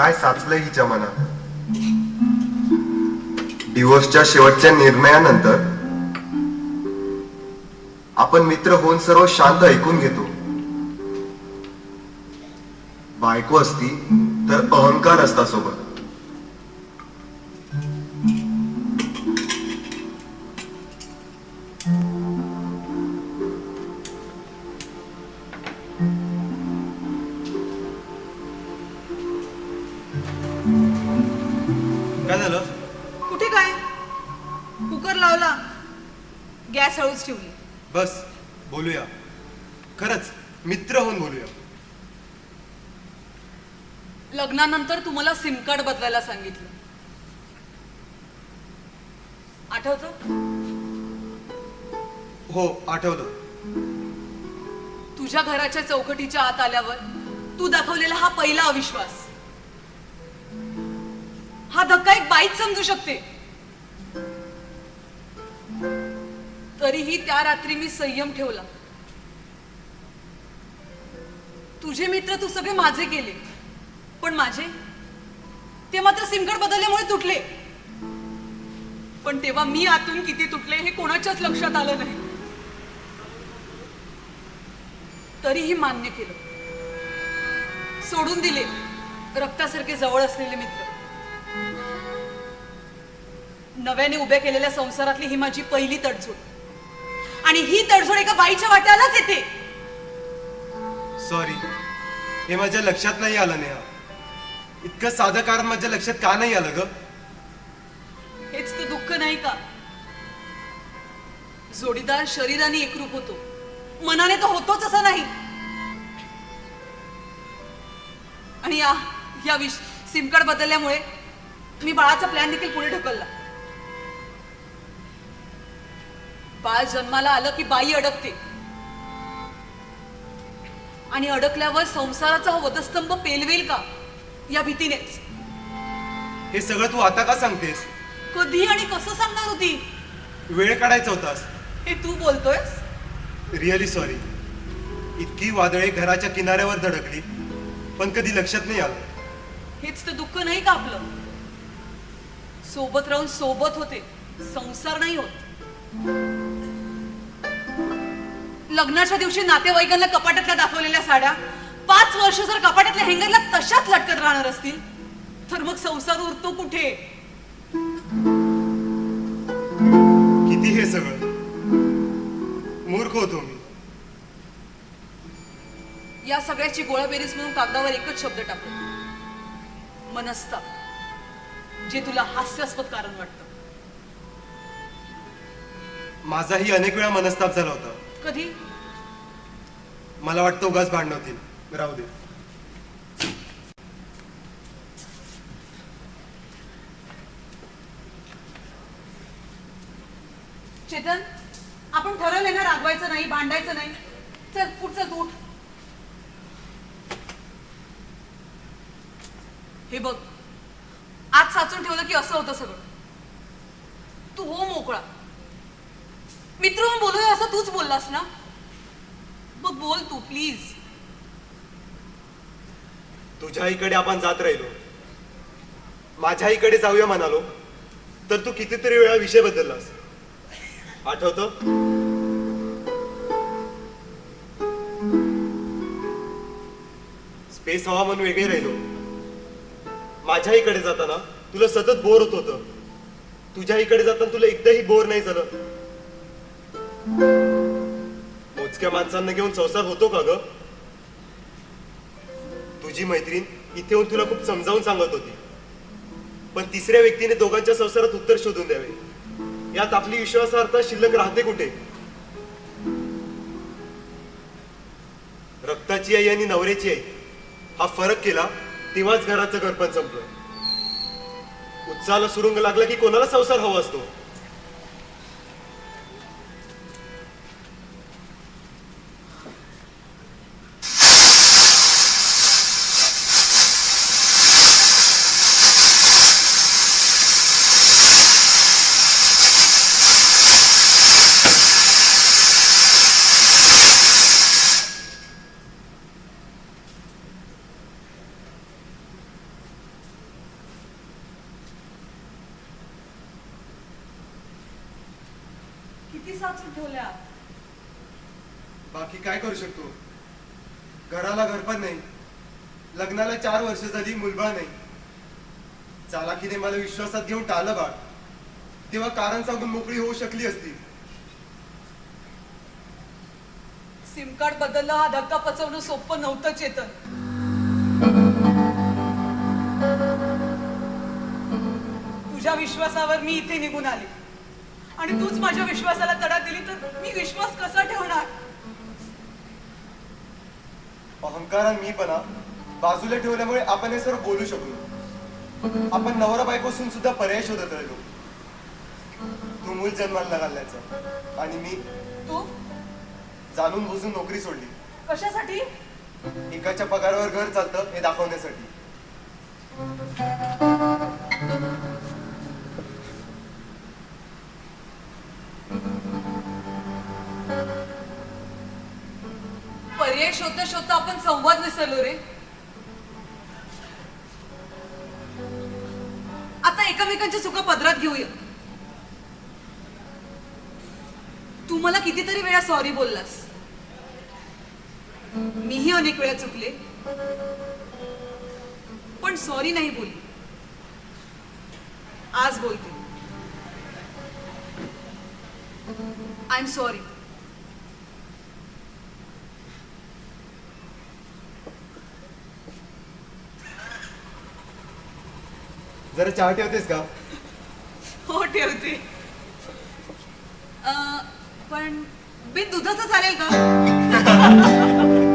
काय साचलंय हिच्या मनात? डिवोर्सच्या शेवटच्या निर्णयानंतर आपण मित्र होऊन सर्व शांत ऐकून घेतो. बायको असती तर अहंकार असता सोबत. गॅस हळूच ठेवली. बस बोलूया. खरंच मित्र होऊन बोलूया. लग्नानंतर तुम्हाला सिम कार्ड बदलायला सांगितलं. आठवतं? हो आठवलं तुझ्या घराच्या चौकटीच्या आत आल्यावर तू दाखवलेला हा पहिला अविश्वास. हा धक्का एक बाईच समजू शकते. तरीही त्या रात्री मी संयम ठेवला. तुझे मित्र तू सगळे माझे केले. पण माझे? ते मात्र सिम बदलल्यामुळे तुटले. पण तेव्हा मी आतून किती तुटले हे कोणाच्याच लक्षात आलं नाही. तरीही मान्य केलं. सोडून दिले रक्तासारखे जवळ असलेले मित्र. नव्याने उभ्या केलेल्या संसारातली ही माझी पहिली तडजोड. आणि ही तडजोड एका बाईच्या वाट्यालाच येते. सॉरी हे माझ्या लक्षात नाही आलं नेहा. इतकं साधं कारण माझ्या लक्षात का नाही आलं ग? हेच तर दुःख नाही का? जोडीदार शरीराने एकरूप होतो. मनाने तर होतोच असं नाही. आणि या या विश सिम कार्ड बदलल्यामुळे मी बाळाचा प्लॅन देखील पुढे ढकलला. बाळ जन्माला आलं की बाई अडकते. आणि अडकल्यावर संसाराचा वधस्तंभ पेलवेल का? या भीतीनेच. हे सगळं तू आता का सांगतेस? कधी आणि कसं सांगणार होती? वेळ काढायचा होतास. हे तू बोलतोयस? रिअली सॉरी इतकी वादळे घराच्या किनाऱ्यावर धडकली पण कधी लक्षात नाही आलं. हेच तर दुःख नाही का आपलं? सोबत राहून सोबत होते संसार नाही होत. लग्नाच्या दिवशी नातेवाईकांना कपाटातल्या दाखवलेल्या साड्या पाच वर्ष जर कपाटातल्या हँगरला तशाच लटकत राहणार असतील तर मग संसार उरतो कुठे? किती हे सगळं? मूर्ख होतो मी. या सगळ्याची गोळाबेरीज म्हणून कागदावर एकच शब्द टाकतो. मनस्ताप जे तुला हास्यास्पद कारण वाटतं. माझाही अनेक वेळा मनस्ताप झाला होता. कधी? मला वाटतं उगाच भांडण होतील. राहू दे. चेतन आपण ठरवलंय ना रागवायचं नाही भांडायचं नाही. चल पुढचं तू उठ. हे बघ आज साचून ठेवलं की असं होतं सगळं. तू हो मोकळा. मित्र म्हणून बोलूया असं तूच बोललास ना। मग बोल तू प्लीज तुझ्या इकडे आपण जात राहिलो. माझ्या इकडे जाऊया म्हणालो. तर तू कितीतरी वेळा विषय बदललास. आठवतं? स्पेस हवा म्हणून वेगळे राहिलो. माझ्या इकडे जाताना तुला सतत बोर होत होतं. तुझ्या इकडे जाताना तुला एकदाही बोर नाही झालं. मोजक्या माणसांना घेऊन संसार होतो का ग? तुझी मैत्रीण इथे येऊन तुला खूप समजावून सांगत होती. पण तिसऱ्या व्यक्तीने दोघांच्या संसारात उत्तर शोधून द्यावे. यात आपली विश्वासार्हता शिल्लक राहते कुठे? रक्ताची आई आणि नवऱ्याची आई. हा फरक केला तेव्हाच घराचं घरपण संपलं. उत्साहाला सुरुंग लागला की कोणाला संसार हवा असतो? ठेवल्या. बाकी काय करू शकतो? घराला घर पण नाही. लग्नाला चार वर्ष झाली मुलबाळ नाही. चालाकीने मला विश्वासात घेऊन टाळलं बाळ. तेव्हा कारण सांगून मोकळी होऊ शकली असती. सिम कार्ड बदललं हा धक्का पचवणं सोपं नव्हतं चेतन. तुझ्या विश्वासावर मी इथे निघून आले. आणि तूच माझ्या विश्वासाला तडा दिली तर मी विश्वास कसा ठेवणार? अहंकार आणि मीपणा बाजूला ठेवल्यामुळे आपण हे सर्व बोलू शकलो. आपण नवरा बायकोसून सुद्धा पर्याय शोधत राहिलो. तू मूल जन्माला घालण्याचा आणि मी तू? जाणून बुजून नोकरी सोडली. कशासाठी? एकाच्या पगारावर घर चालतं हे दाखवण्यासाठी. शोधता शोधता आपण संवाद विसरलो रे. आता एकमेकांच्या चुका पदरात घेऊया. तू मला कितीतरी वेळा सॉरी बोललास. मीही अनेक वेळा चुकले. पण सॉरी नाही बोलली. आज बोलते. आय एम सॉरी जरा चहा ठेवतेस का? हो ठेवते. अं, पण बिन दुधाचं चालेल का?